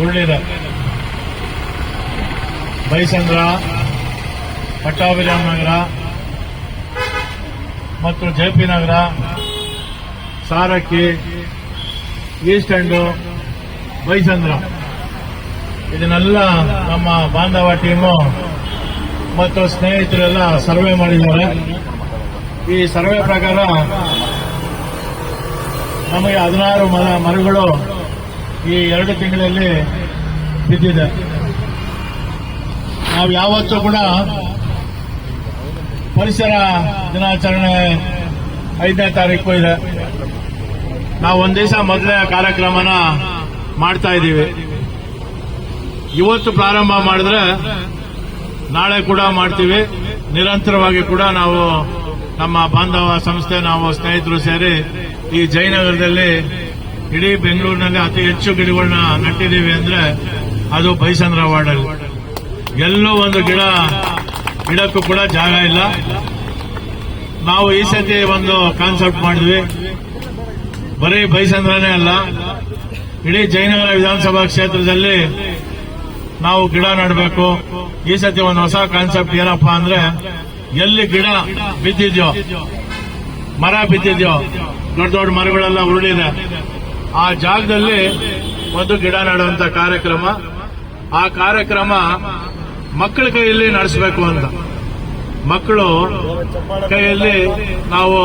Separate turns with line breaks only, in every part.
ಉರುಳಿದೆ. ಬೈಸಂದ್ರ ಪಟ್ಟಾಭಿರಾಮ್ ನಗರ ಮತ್ತು JP Nagar, Sarakki, East End, Baisandra. ಇದನ್ನೆಲ್ಲ ನಮ್ಮ ಬಾಂಧವ ಟೀಮು ಮತ್ತು ಸ್ನೇಹಿತರೆಲ್ಲ ಸರ್ವೆ ಮಾಡಿದ್ದಾರೆ. ಈ ಸರ್ವೆ ಪ್ರಕಾರ ನಮಗೆ ಹದಿನಾರು ಮರ ಮರಗಳು ಈ ಎರಡು ತಿಂಗಳಲ್ಲಿ ಬಿದ್ದಿದೆ. ನಾವು ಯಾವತ್ತೂ ಕೂಡ ಪರಿಸರ ದಿನಾಚರಣೆ ಐದನೇ ತಾರೀಕು ಇದೆ. ನಾವು ಒಂದ್ ದಿವಸ ಮೊದಲೇ ಕಾರ್ಯಕ್ರಮನ ಮಾಡ್ತಾ ಇದ್ದೀವಿ. ಇವತ್ತು ಪ್ರಾರಂಭ ಮಾಡಿದ್ರೆ ನಾಳೆ ಕೂಡ ಮಾಡ್ತೀವಿ. ನಿರಂತರವಾಗಿ ಕೂಡ ನಾವು ನಮ್ಮ ಬಾಂಧವ ಸಂಸ್ಥೆ, ನಾವು ಸ್ನೇಹಿತರು ಸೇರಿ ಈ ಜಯನಗರದಲ್ಲಿ ಇಡೀ ಬೆಂಗಳೂರಿನಲ್ಲಿ ಅತಿ ಹೆಚ್ಚು ಗಿಡಗಳನ್ನ ನೆಟ್ಟಿದ್ದೀವಿ ಅಂದ್ರೆ ಅದು ಬೈಸಂದ್ರ ವಾರ್ಡಲ್ಲಿ. ಎಲ್ಲೂ ಒಂದು ಗಿಡ, ಗಿಡಕ್ಕೂ ಕೂಡ ಜಾಗ ಇಲ್ಲ. ನಾವು ಈ ಸತಿ ಒಂದು ಕಾನ್ಸೆಪ್ಟ್ ಮಾಡಿದ್ವಿ. ಬರೀ ಬೈಸಂದ್ರನೇ ಅಲ್ಲ, ಇಡೀ ಜಯನಗರ ವಿಧಾನಸಭಾ ಕ್ಷೇತ್ರದಲ್ಲಿ ನಾವು ಗಿಡ ನೆಡಬೇಕು. ಈ ಸತಿ ಒಂದು ಹೊಸ ಕಾನ್ಸೆಪ್ಟ್ ಏನಪ್ಪಾ ಅಂದ್ರೆ, ಎಲ್ಲಿ ಗಿಡ ಬಿದ್ದಿದ್ಯೋ, ಮರ ಬಿದ್ದಿದ್ಯೋ, ದೊಡ್ಡ ದೊಡ್ಡ ಮರಗಳೆಲ್ಲ ಉರುಳಿದೆ. ಆ ಜಾಗದಲ್ಲಿ ಒಂದು ಗಿಡ ನೆಡುವಂತ ಕಾರ್ಯಕ್ರಮ. ಆ ಕಾರ್ಯಕ್ರಮ ಮಕ್ಕಳ ಕೈಯಲ್ಲಿ ನಡೆಸಬೇಕು ಅಂತ. ಮಕ್ಕಳು ಕೈಯಲ್ಲಿ ನಾವು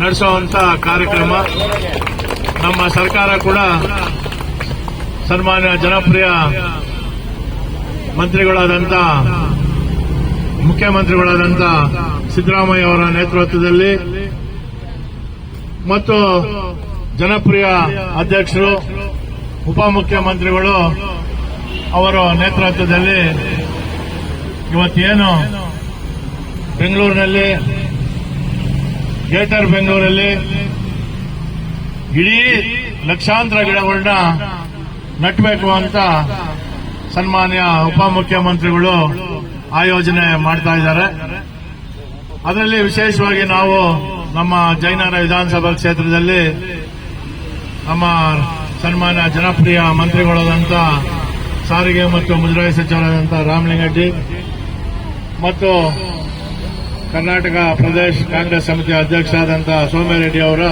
ನಡೆಸುವಂತ ಕಾರ್ಯಕ್ರಮ. ನಮ್ಮ ಸರ್ಕಾರ ಕೂಡ ಸನ್ಮಾನ್ಯ ಜನಪ್ರಿಯ ಮಂತ್ರಿಗಳಾದಂಥ ಮುಖ್ಯಮಂತ್ರಿಗಳಾದಂತ ಸಿದ್ದರಾಮಯ್ಯ ಅವರ ನೇತೃತ್ವದಲ್ಲಿ ಮತ್ತು ಜನಪ್ರಿಯ ಅಧ್ಯಕ್ಷರು, ಉಪಮುಖ್ಯಮಂತ್ರಿಗಳು ಅವರ ನೇತೃತ್ವದಲ್ಲಿ ಇವತ್ತೇನು ಬೆಂಗಳೂರಿನಲ್ಲಿ, ಗ್ರೇಟರ್ ಬೆಂಗಳೂರಲ್ಲಿ ಇಡೀ ಲಕ್ಷಾಂತರ ಗಿಡಗಳನ್ನ ನಟ್ಟಬೇಕು ಅಂತ ಸನ್ಮಾನ್ಯ ಉಪಮುಖ್ಯಮಂತ್ರಿಗಳು ಆಯೋಜನೆ ಮಾಡ್ತಾ ಇದ್ದಾರೆ. ಅದರಲ್ಲಿ ವಿಶೇಷವಾಗಿ ನಾವು ನಮ್ಮ ಜಯನಗರ ವಿಧಾನಸಭಾ ಕ್ಷೇತ್ರದಲ್ಲಿ ನಮ್ಮ ಸನ್ಮಾನ್ಯ ಜನಪ್ರಿಯ ಮಂತ್ರಿಗಳಾದಂಥ ಸಾರಿಗೆ ಮತ್ತು ಮುಜರಾಯಿ ಸಚಿವರಾದಂಥ ರಾಮಲಿಂಗಡ್ಡಿ ಮತ್ತು ಕರ್ನಾಟಕ ಪ್ರದೇಶ ಕಾಂಗ್ರೆಸ್ ಸಮಿತಿ ಅಧ್ಯಕ್ಷರಾದಂಥ ಸೋಮ್ಯರೆಡ್ಡಿ ಅವರ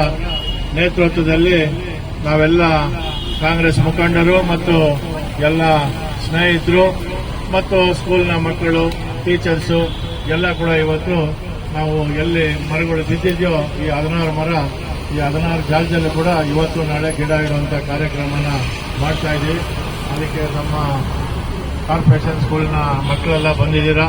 ನೇತೃತ್ವದಲ್ಲಿ ನಾವೆಲ್ಲ ಕಾಂಗ್ರೆಸ್ ಮುಖಂಡರು ಮತ್ತು ಎಲ್ಲ ಸ್ನೇಹಿತರು ಮತ್ತು ಸ್ಕೂಲ್ನ ಮಕ್ಕಳು, ಟೀಚರ್ಸು ಎಲ್ಲ ಕೂಡ ಇವತ್ತು ನಾವು ಎಲ್ಲಿ ಮರಗಳು ಬಿದ್ದಿದೆಯೋ ಈ ಹದಿನಾರು ಮರ ಈ ಹದಿನಾರು ಜಾಗದಲ್ಲಿ ಕೂಡ ಇವತ್ತು ನಾಳೆ ಗಿಡ ಇಡುವಂಥ ಕಾರ್ಯಕ್ರಮನ ಮಾಡ್ತಾ ಇದ್ದೀವಿ. ಅದಕ್ಕೆ ನಮ್ಮ ಕಾರ್ಪೊರೇಷನ್ ಸ್ಕೂಲ್ನ ಮಕ್ಕಳೆಲ್ಲ ಬಂದಿದ್ದೀರಾ?